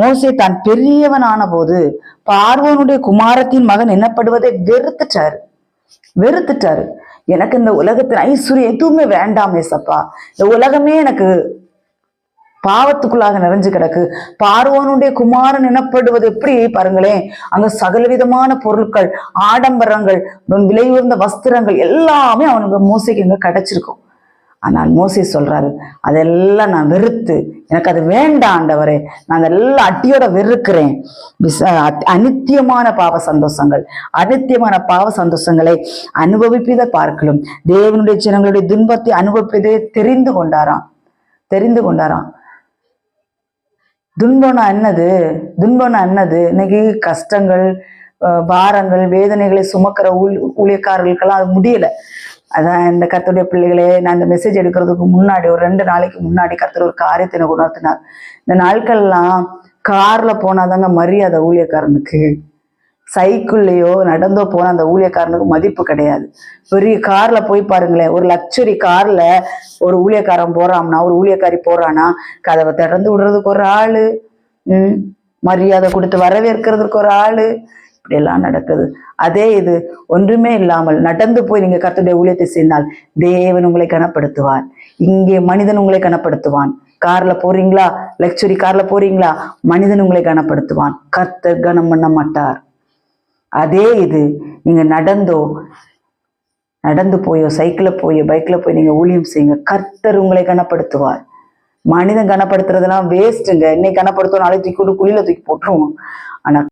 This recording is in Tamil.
மோசே தான் பெரியவனான போது பார்வோனுடைய குமாரத்தின் மகன் என்னப்படுவதை வெறுத்துட்டாரு. வெறுத்துட்டாரு. எனக்கு இந்த உலகத்தின் ஐஸ்வர்யம் எதுவுமே வேண்டாம் ஏசப்பா. இந்த உலகமே எனக்கு பாவத்துக்குள்ளாக நிறைஞ்சு கிடக்கு. பார்வோனுடைய குமாரன் எனப்படுவது எப்படி பாருங்களேன். அங்க சகலவிதமான பொருட்கள் ஆடம்பரங்கள் விலை உயர்ந்த வஸ்திரங்கள் எல்லாமே அவனுக்கு மோசைக்கு இங்க கிடைச்சிருக்கும். ஆனால் மோசி சொல்றாரு அதெல்லாம் நான் வெறுத்து எனக்கு அது வேண்டாம் ஆண்டவரே நான் அதெல்லாம் அட்டியோட வெறுக்கிறேன். அனித்தியமான பாவ சந்தோஷங்கள் அனித்தியமான பாவ சந்தோஷங்களை அனுபவிப்பதை பார்க்கலும். தேவனுடைய ஜனங்களுடைய துன்பத்தை அனுபவிப்பதை தெரிந்து கொண்டாராம். தெரிந்து கொண்டாராம். துன்பம்னா என்னது? துன்பம்னா என்னது? இன்னைக்கு கஷ்டங்கள் பாரங்கள் வேதனைகளை சுமக்கிற ஊழ் ஊழியக்காரர்களுக்கெல்லாம் அது முடியல. அதான் இந்த கர்த்தருடைய பிள்ளைகளே நான் இந்த மெசேஜ் எடுக்கிறதுக்கு முன்னாடி ஒரு ரெண்டு நாளைக்கு முன்னாடி கர்த்தர் ஒரு காரியத்தை எனக்கு உணர்த்தினார். இந்த நாட்கள்லாம் கார்ல போனாதாங்க மரியாதை ஊழியக்காரனுக்கு. சைக்கிள்லையோ நடந்தோ போன அந்த ஊழியக்காரனுக்கு மதிப்பு கிடையாது. பெரிய கார்ல போய் பாருங்களேன் ஒரு லக்ஸுரி கார்ல ஒரு ஊழியக்காரன் போறான்னா ஒரு ஊழியக்காரி போறானா கதவை திறந்து விடுறதுக்கு ஒரு ஆளு ம் மரியாதை கொடுத்து வரவேற்கிறதுக்கு ஒரு ஆளு இப்படியெல்லாம் நடக்குது. அதே இது ஒன்றுமே இல்லாமல் நடந்து போய் நீங்க கர்த்தருடைய ஊழியத்தை செய்தால் தேவன் உங்களை கனப்படுத்துவார். இங்கே மனிதன் உங்களை கனப்படுத்துவான். கார்ல போறீங்களா? லக்ஸுரி கார்ல போறீங்களா? மனிதன் உங்களை கனப்படுத்துவான். கர்த்தர் கனம் பண்ண மாட்டார். அதே இது நீங்க நடந்தோ நடந்து போயோ சைக்கிள்ல போயோ பைக்ல போய் நீங்க ஊழியம் செய்யுங்க. கர்த்தர் உங்களை கனப்படுத்துவார். மனிதன் கனப்படுத்துறதெல்லாம் வேஸ்ட்டுங்க இன்னைக்கு கனப்படுத்தும் நாளைக்கு தூக்கி விட்டு குழியில் தூக்கி போட்டுருவோம். ஆனா